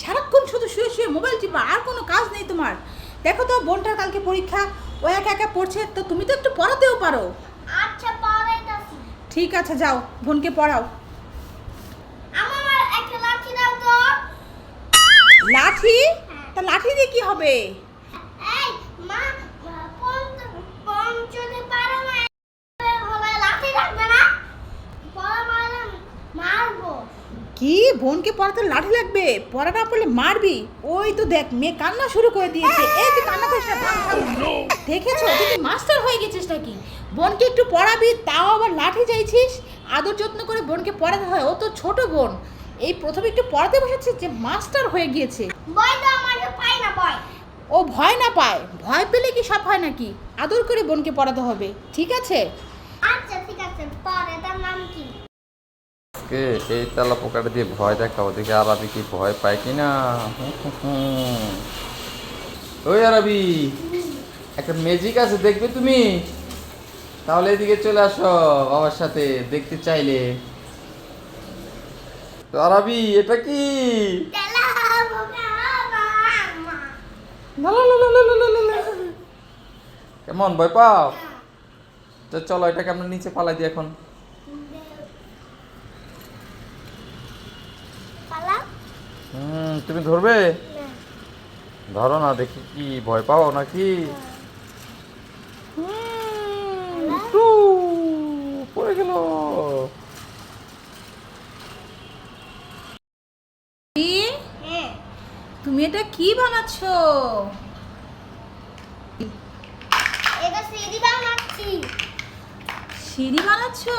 সারাক্ষণ শুধু শুয়ে শুয়ে মোবাইল টিপা আর কোনো কাজ নেই তোমার। দেখো তো বোনটার কালকে পরীক্ষা ও একা একা পড়ছে তো তুমি তো একটু পড়াতেও পারো। আচ্ছা পড়াইতাছি। ঠিক আছে যাও বোনকে পড়াও। আমার একটা লাঠি দাও তো। লাঠি? তা লাঠি দিয়ে কি হবে? এই মা পারে না হলে লাঠি রাখবে না পড়া মারলে মারবো কি? বোনকে পড়াতে লাঠি লাগবে? পড়া না পড়লে মারবি? ওই তো দেখ মেয়ে কান্না শুরু করে দিয়েছে। এই তুই কান্না করিস না থাম। দেখেছ? তুই কি মাস্টার হয়ে গেছিস নাকি? বোনকে একটু পড়াবি তাও আবার লাঠি চাইছিস? আদর যত্ন করে বোনকে পড়াতে হয়। ও তো ছোট বোন। এই প্রথমে একটু পড়াতে বসেছে যে মাস্টার হয়ে গিয়েছে। বই তো আমাকে পাই না বই ও ভয় না পায়? ভয় পেলে কি সব হয় নাকি? আদর করে বোনকে পড়াতে হবে। ঠিক আছে? আজকে এই তেলা পোকাটা দিয়ে ভয় দেখাবো দেখি আবি কি ভয় পায় কি না ওই আরবি একটা ম্যাজিক আছে দেখবে তুমি? তাহলে এদিকে চলে আসো বাবার সাথে দেখতে চাইলে। তো আরবি এটা কি? কেমন ভয় পাও? তো চলো এটাকে আমরা নিচে পালাই দিই এখন। তুমি ধরবে? ধরো না দেখি কি ভয় পাও নাকি? পড়ে গেল। হ্যাঁ তুমি এটা কি বানাচ্ছো? সিঁড়ি বানাচ্ছি। সিঁড়ি বানাচ্ছো?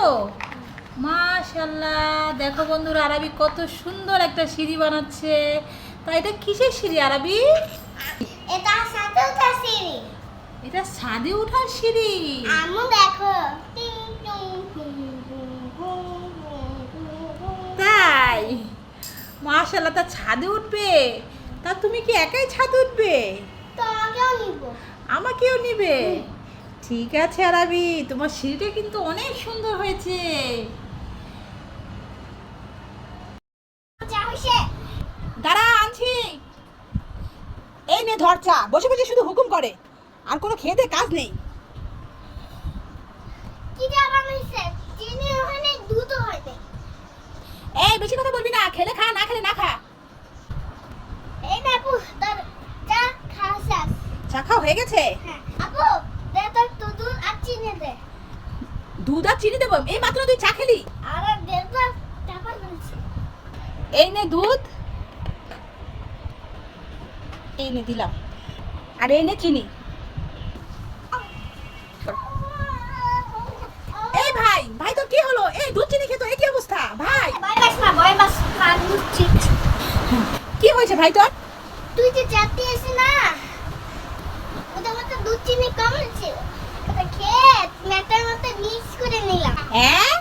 মাশাল্লাহ দেখো বন্ধুরা আরবি কত সুন্দর একটা সিঁড়ি বানাচ্ছে। তা এটা কিসের সিঁড়ি আরবি? এটা সাথে উঠা সিঁড়ি। এটা ছাদে ওঠার সিঁড়ি। আমু দেখো। তাই? মাশাল্লাহ তা ছাদে উঠবে? তা তুমি কি একাই ছাদে উঠবে? তোমাকেও নিব। আমাকেও নিবে? ঠিক আছে আরবি তোমার সিঁড়িটা কিন্তু অনেক সুন্দর হয়েছে। এই নে ধর চা বসে বসে শুধু হুকুম করে। আর কোনো খেতে কাজ নেই। এই বেশি কথা বলবি না খেলে খা না খেলে না খা। এই না আপু তোর চা খাওয়া শেষ। চা খাওয়া হয়ে গেছে? হ্যাঁ আপু দে তোর তো দুধ আর চিনি দে। দুধ আর চিনি দেবো এই মাত্র তুই চা খেলি। আর দে তো টাকা বলছে। এই নে দুধ। এই নে দিলাম। আর এই নে চিনি এই ভাই ভাই তোর কি হলো? এই দুধ চিনি খেতো এই কি অবস্থা? ভাই। কি হয়েছে ভাই তোর? তুই যে চাটি এসে না দুধ চিনি কম ওটা খেয়ে ম্যাটার মতো মিক্স করে নিলাম। হ্যাঁ?